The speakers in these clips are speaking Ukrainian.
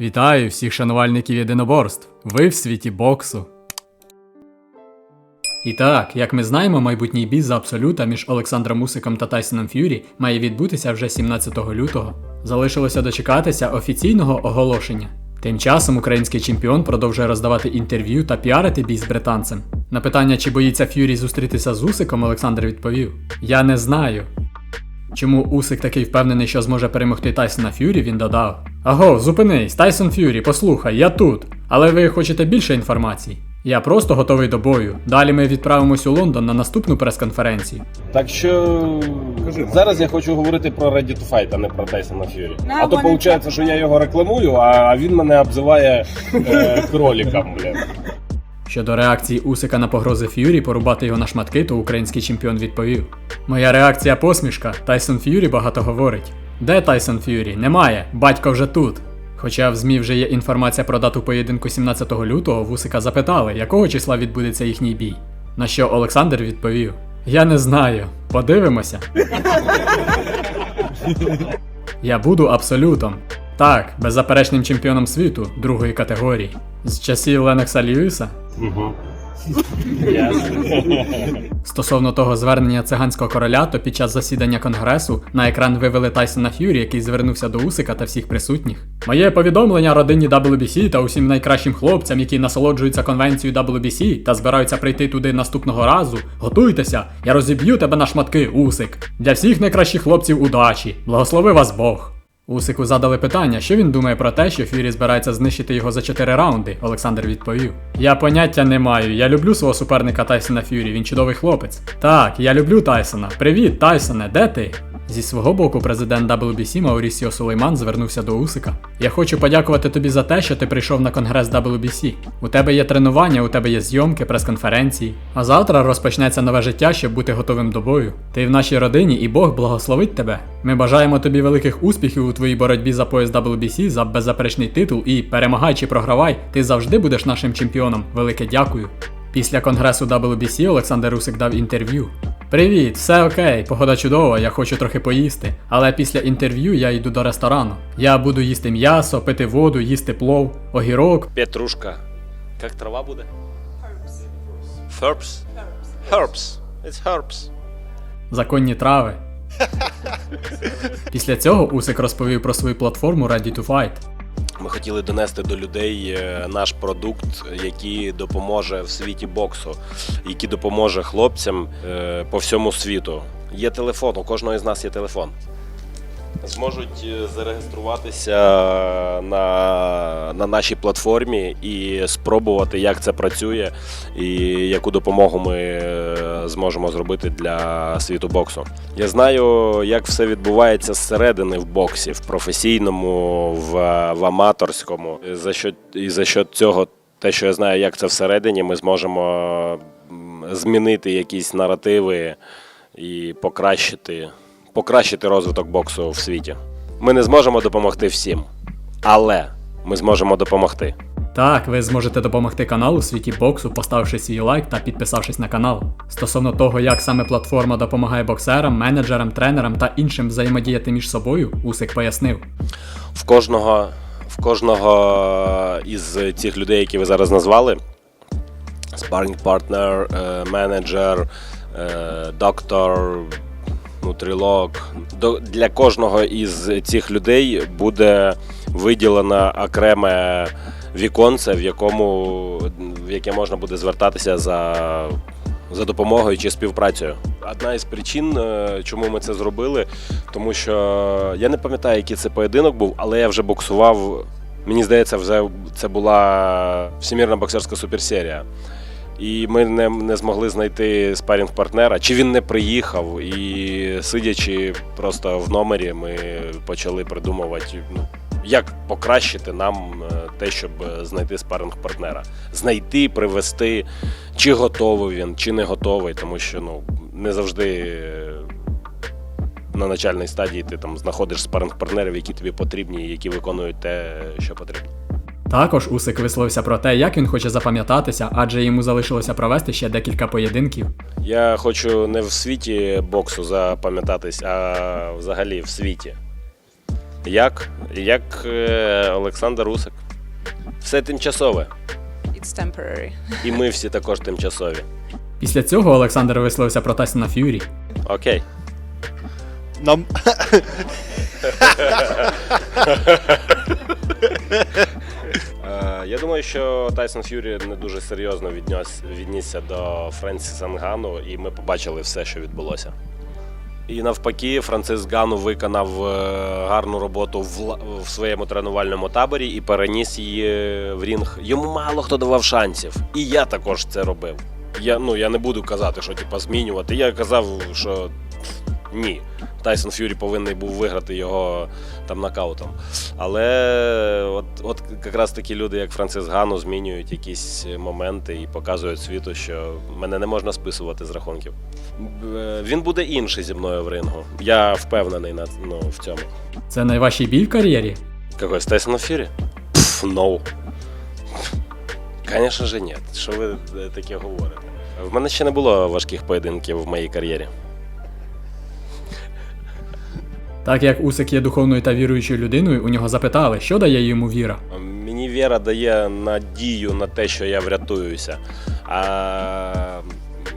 Вітаю всіх шанувальників єдиноборств. Ви в світі боксу. І так, як ми знаємо, майбутній бій за абсолюта між Олександром Усиком та Тайсоном Ф'юрі має відбутися вже 17 лютого. Залишилося дочекатися офіційного оголошення. Тим часом український чемпіон продовжує роздавати інтерв'ю та піарити бій з британцем. На питання, чи боїться Ф'юрі зустрітися з Усиком, Олександр відповів: Я не знаю. Чому Усик такий впевнений, що зможе перемогти Тайсона Ф'юрі, він додав: Аго, зупинись, Тайсон Ф'юрі, послухай, я тут. Але ви хочете більше інформації? Я просто готовий до бою. Далі ми відправимось у Лондон на наступну прес-конференцію. Так що зараз я хочу говорити про Ready to Fight, а не про Тайсона Ф'юрі. А то виходить, що я його рекламую, а він мене обзиває е, кроліком, блін. Щодо реакції Усика на погрози Ф'юрі порубати його на шматки, то український чемпіон відповів: Моя реакція посмішка. Тайсон Ф'юрі багато говорить. Де Тайсон Ф'юрі? Немає. Батько вже тут. Хоча в ЗМІ вже є інформація про дату поєдинку 17 лютого, Вусика запитали, якого числа відбудеться їхній бій. На що Олександр відповів: Я не знаю. Подивимося. Я буду абсолютом. Так, беззаперечним чемпіоном світу другої категорії. З часів Ленокса Льюіса. Угу. Стосовно того звернення циганського короля, то під час засідання конгресу на екран вивели Тайсона Ф'юрі, який звернувся до Усика та всіх присутніх. Моє повідомлення родині WBC та усім найкращим хлопцям, які насолоджуються конвенцією WBC та збираються прийти туди наступного разу. Готуйтеся, я розіб'ю тебе на шматки, Усик. Для всіх найкращих хлопців удачі. Благослови вас Бог. Усику задали питання, що він думає про те, що Фюрі збирається знищити його за 4 раунди. Олександр відповів: Я поняття не маю. Я люблю свого суперника Тайсона Фюрі, він чудовий хлопець. Так, я люблю Тайсона. Привіт, Тайсоне, де ти? Зі свого боку, президент WBC Маурісіо Сулейман звернувся до Усика. Я хочу подякувати тобі за те, що ти прийшов на конгрес WBC. У тебе є тренування, у тебе є зйомки, прес-конференції. А завтра розпочнеться нове життя, щоб бути готовим до бою. Ти в нашій родині і Бог благословить тебе. Ми бажаємо тобі великих успіхів у твоїй боротьбі за пояс WBC, за беззаперечний титул і перемагай чи програвай, ти завжди будеш нашим чемпіоном. Велике дякую. Після конгресу WBC Олександр Усик дав інтерв'ю. Привіт, все окей, погода чудова, я хочу трохи поїсти. Але після інтерв'ю я йду до ресторану. Я буду їсти м'ясо, пити воду, їсти плов, огірок. Петрушка. Як трава буде? Herbs. Herbs. Herbs. It's herbs. законні трави. Після цього Усик розповів про свою платформу Ready to Fight. Ми хотіли донести до людей е, наш продукт, який допоможе в світі боксу, який допоможе хлопцям е, по всьому світу. Є телефон, у кожного з нас є телефон. Зможуть е, зареєструватися на, на нашій платформі і спробувати, як це працює, і яку допомогу ми е, зможемо зробити для світу боксу. Я знаю, як все відбувається зсередини в боксі, в професійному, в, в аматорському. За що, і за що цього, те, що я знаю, як це всередині, ми зможемо змінити якісь наративи і покращити, покращити розвиток боксу в світі. Ми не зможемо допомогти всім, але ми зможемо допомогти. Так, ви зможете допомогти каналу у світі боксу, поставивши свій лайк та підписавшись на канал. Стосовно того, як саме платформа допомагає боксерам, менеджерам, тренерам та іншим взаємодіяти між собою, Усик пояснив. В кожного, в кожного із цих людей, які ви зараз назвали, спарринг партнер, менеджер, е, доктор, нутрилог. До- Для кожного із цих людей буде виділено окреме віконце, в якому в яке можна буде звертатися за, за допомогою чи співпрацею. Одна із причин, е, чому ми це зробили, тому що я не пам'ятаю, який це поєдинок був, але я вже боксував. Мені здається, вже це була всемірна боксерська суперсерія. І ми не, не змогли знайти спарінг партнера, чи він не приїхав. І сидячи просто в номері, ми почали придумувати, ну, як покращити нам е, те, щоб знайти спаринг партнера. Знайти, привести, чи готовий він, чи не готовий, тому що ну, не завжди е, на начальній стадії ти там знаходиш спаринг партнерів, які тобі потрібні, які виконують те, що потрібно. Також Усик висловився про те, як він хоче запам'ятатися, адже йому залишилося провести ще декілька поєдинків. Я хочу не в світі боксу запам'ятатись, а взагалі в світі. Як? Як е, Олександр Усик. Все тимчасове. It's temporary. І ми всі також тимчасові. Після цього Олександр висловився про Тайсона Ф'юрі. Окей. Нам... Я думаю, що Тайсон Ф'юрі не дуже серйозно віднес, віднісся до Френсіса Нгану, і ми побачили все, що відбулося. І навпаки, Францис Гану виконав е, гарну роботу в, в своєму тренувальному таборі і переніс її в рінг. Йому мало хто давав шансів. І я також це робив. Я, ну, я не буду казати, що типа, змінювати. Я казав, що ні. Тайсон Ф'юрі повинен був виграти його там нокаутом. Але от, от якраз такі люди, як Францис Гану, змінюють якісь моменти і показують світу, що мене не можна списувати з рахунків. Е, Він буде інший зі мною в рингу. Я впевнений на, ну, в цьому. Це найважчий бій в кар'єрі? Какой, з Тайсона Ф'юрі? Пф, no. Звісно ж, ні. Що ви е, таке говорите? В мене ще не було важких поєдинків в моїй кар'єрі. Так як Усик є духовною та віруючою людиною, у нього запитали, що дає йому віра. Мені віра дає надію на те, що я врятуюся. А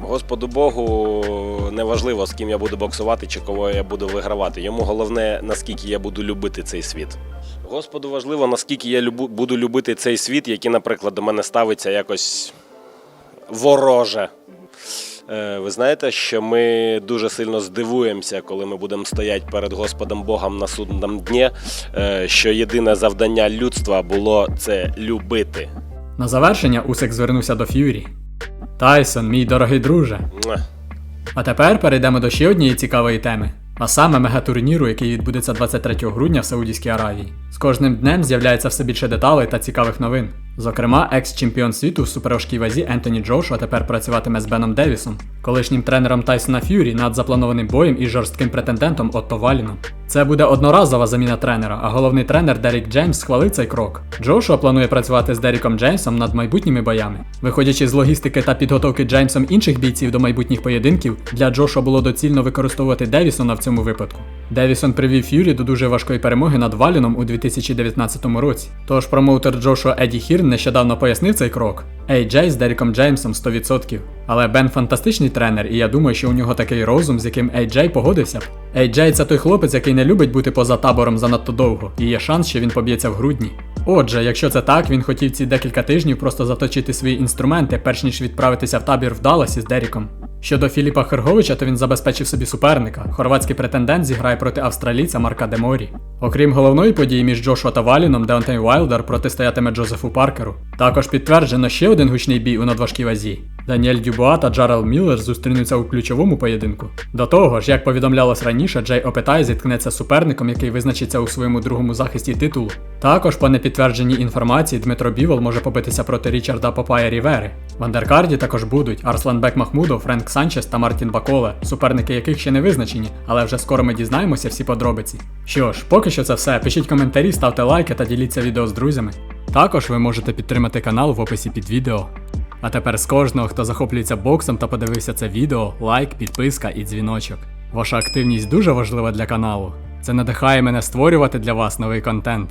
Господу Богу не важливо, з ким я буду боксувати чи кого я буду вигравати. Йому головне, наскільки я буду любити цей світ. Господу важливо, наскільки я любу, буду любити цей світ, який, наприклад, до мене ставиться якось вороже. Е, Ви знаєте, що ми дуже сильно здивуємося, коли ми будемо стояти перед Господом Богом на судному дні, е, що єдине завдання людства було це любити. На завершення Усик звернувся до Ф'юрі. Тайсон, мій дорогий друже. Муа. А тепер перейдемо до ще однієї цікавої теми. А саме мегатурніру, який відбудеться 23 грудня в Саудівській Аравії. З кожним днем з'являється все більше деталей та цікавих новин. Зокрема, екс-чемпіон світу в суперважкій вазі Ентоні Джошуа тепер працюватиме з Беном Девісом, колишнім тренером Тайсона Ф'юрі над запланованим боєм із жорстким претендентом Отто Валіном. Це буде одноразова заміна тренера, а головний тренер Дерік Джеймс схвалив цей крок. Джошуа планує працювати з Деріком Джеймсом над майбутніми боями. Виходячи з логістики та підготовки Джеймсом інших бійців до майбутніх поєдинків, для Джошуа було доцільно використовувати Девісона в цьому випадку. Девісон привів Ф'юрі до дуже важкої перемоги над Валіном у 2019 році. Тож промоутер Джошуа Еді Хірн нещодавно пояснив цей крок. AJ з Деріком Джеймсом 100%. Але Бен фантастичний тренер, і я думаю, що у нього такий розум, з яким AJ погодився б. AJ це той хлопець, який не любить бути поза табором занадто довго, і є шанс, що він поб'ється в грудні. Отже, якщо це так, він хотів ці декілька тижнів просто заточити свої інструменти, перш ніж відправитися в табір в Далласі з Деріком. Щодо Філіпа Херговича, то він забезпечив собі суперника. Хорватський претендент зіграє проти австралійця Марка Деморі. Окрім головної події між Джошуа та Валіном, Деонтей Вайлдер протистоятиме Джозефу Паркеру. Також підтверджено ще один гучний бій у надважкій вазі. Даніель Дюбуа та Джарел Міллер зустрінуться у ключовому поєдинку. До того ж, як повідомлялось раніше, Джей Опетай зіткнеться з суперником, який визначиться у своєму другому захисті титулу. Також, по непідтвердженій інформації, Дмитро Бівол може побитися проти Річарда Попая Рівери. В андеркарді також будуть Арсланбек Махмудов, Френк Санчес та Мартін Баколе, суперники яких ще не визначені, але вже скоро ми дізнаємося всі подробиці. Що ж, поки що це все. Пишіть коментарі, ставте лайки та діліться відео з друзями. Також ви можете підтримати канал в описі під відео. А тепер з кожного, хто захоплюється боксом та подивився це відео, лайк, підписка і дзвіночок. Ваша активність дуже важлива для каналу. Це надихає мене створювати для вас новий контент.